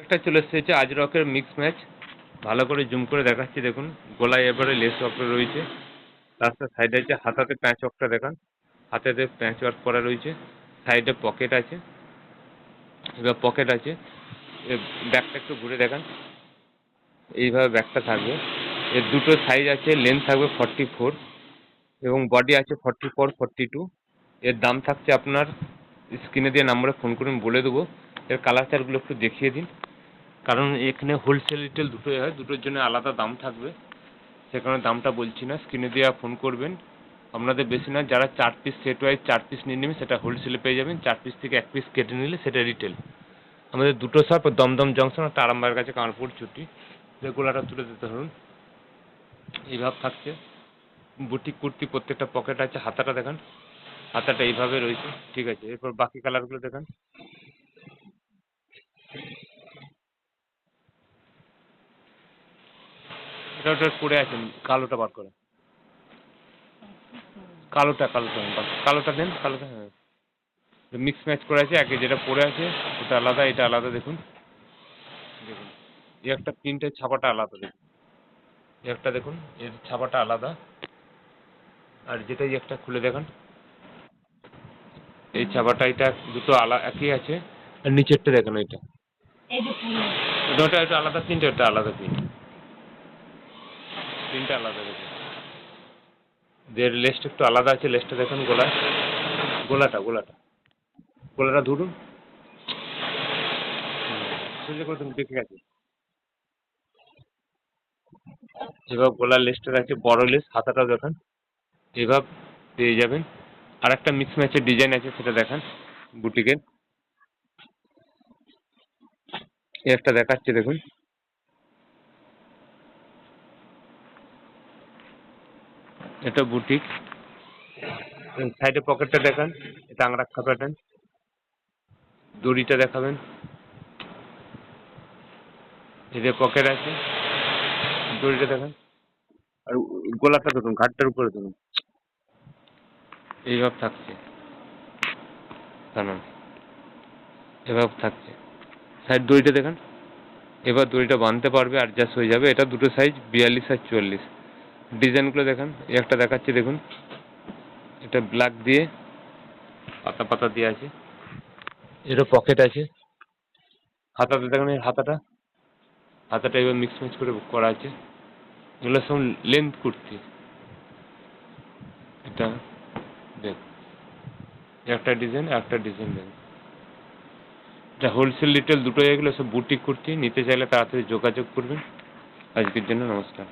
একটা চলে এসেছে আজরকের মিক্স ম্যাচ ভালো করে জুম করে দেখাচ্ছি, দেখুন। গলায় এবারে লেস ওয়ার্ক রয়েছে। তার সাথে সাইডে আছে, হাতাতে প্যাঁচ ওয়ার্কটা দেখান। হাতেতে প্যাঁচ ওয়ার্ক করা রয়েছে। সাইডে পকেট আছে। এবার পকেট আছে। ব্যাগটা একটু ঘুরে দেখান। এইভাবে ব্যাগটা থাকবে। এর দুটো সাইজ আছে লেন্থ থাকবে ফর্টি ফোর এবং বডি আছে ফর্টি ফোর ফর্টি টু এর দাম থাকছে আপনার স্ক্রিনে দিয়ে নাম্বারে ফোন করে আমি বলে দেবো। এর কালার চারগুলো একটু দেখিয়ে দিন। কারণ এখানে হোলসেল রিটেল দুটোই হয়, দুটোর জন্য আলাদা দাম থাকবে। সে কারণে দামটা বলছি না স্ক্রিনে দিয়ে ফোন করবেন। আপনাদের বেশি না, যারা চার পিস সেট ওয়াইজ চার পিস নিয়ে নেবেন, সেটা হোলসেলে পেয়ে যাবেন। চার পিস থেকে এক পিস কেটে নিলে সেটা রিটেল আমাদের দুটো শপ দমদম জংশন আর তারাম্বার কাছে কানপুর ছুটি। রেগুলারটা তুলে দিতে ধরুন। এইভাবে থাকছে। বুটিক কুর্তি প্রত্যেকটা পকেট আছে। হাতাটা দেখান। হাতাটা এইভাবে রয়েছে। ঠিক আছে, এরপর বাকি কালারগুলো দেখান। এটা ওটা পড়ে আছে কালোটা বার করে কালোটা কালোটা কালোটা দেন কালোটা হ্যাঁ। মিক্স ম্যাচ করে আছে একে যেটা পড়ে আছে ওটা আলাদা এটা আলাদা দেখুন। দেখুন এই একটা প্রিন্টের ছাপাটা আলাদা দেখুন। এই একটা দেখুন এর ছাপাটা আলাদা। আর যেটা এই একটা খুলে দেখান। এই ছাপাটা এটা দুটো আলা একই আছে। আর নিচেরটা দেখুন এটা এই যে পুরো। ওটা এটা আলাদা প্রিন্ট ওটা আলাদা প্রিন্ট প্রিন্টটা আলাদা দেখুন। এর লেসটা একটু আলাদা আছে লেসটা দেখুন গোলা। গোলাটা গোলাটা। গোলাটা ধরুন। তুমি দেখে গেছে গোলার লেসটা আছে, বড় লেস হাতাটাও দেখান। এভাবে পেয়ে যাবেন। আর একটা মিক্স ম্যাচের ডিজাইন আছে, সেটা দেখান বুটিকের। একটা দেখাচ্ছে দেখুন। এটা বুটিক সাইডে পকেটটা দেখান এটা আংরাক্ষা প্যাটার্ন দড়িটা দেখাবেন। এদের পকেট আছে দড়িটা দেখান। আর গোলাটা ধরুন ঘাটটার উপরে ধরুন এইভাবে থাকছে। কারণ এভাবে থাকছে। সাইড দড়িটা দেখান। এবার দড়িটা বাঁধতে পারবে অ্যাডজাস্ট হয়ে যাবে। এটা দুটো সাইজ বিয়াল্লিশ আর চুয়াল্লিশ। ডিজাইনগুলো দেখান একটা দেখাচ্ছি দেখুন। এটা ব্ল্যাক দিয়ে পাতা পাতা দিয়ে আছে। এরও পকেট আছে। হাতাতে দেখুন হাতাটা। হাতাটা এবার মিক্স মিক্স করে করা আছে। এগুলো সব লেন্থ কুর্তি। এটা দেখ। একটা ডিজাইন একটা ডিজাইন দেখ। এটা হোলসেল রিটেল দুটো এগুলো সব বুটিক কুর্তি। নিতে চাইলে তাড়াতাড়ি যোগাযোগ করবেন। আজকের জন্য নমস্কার।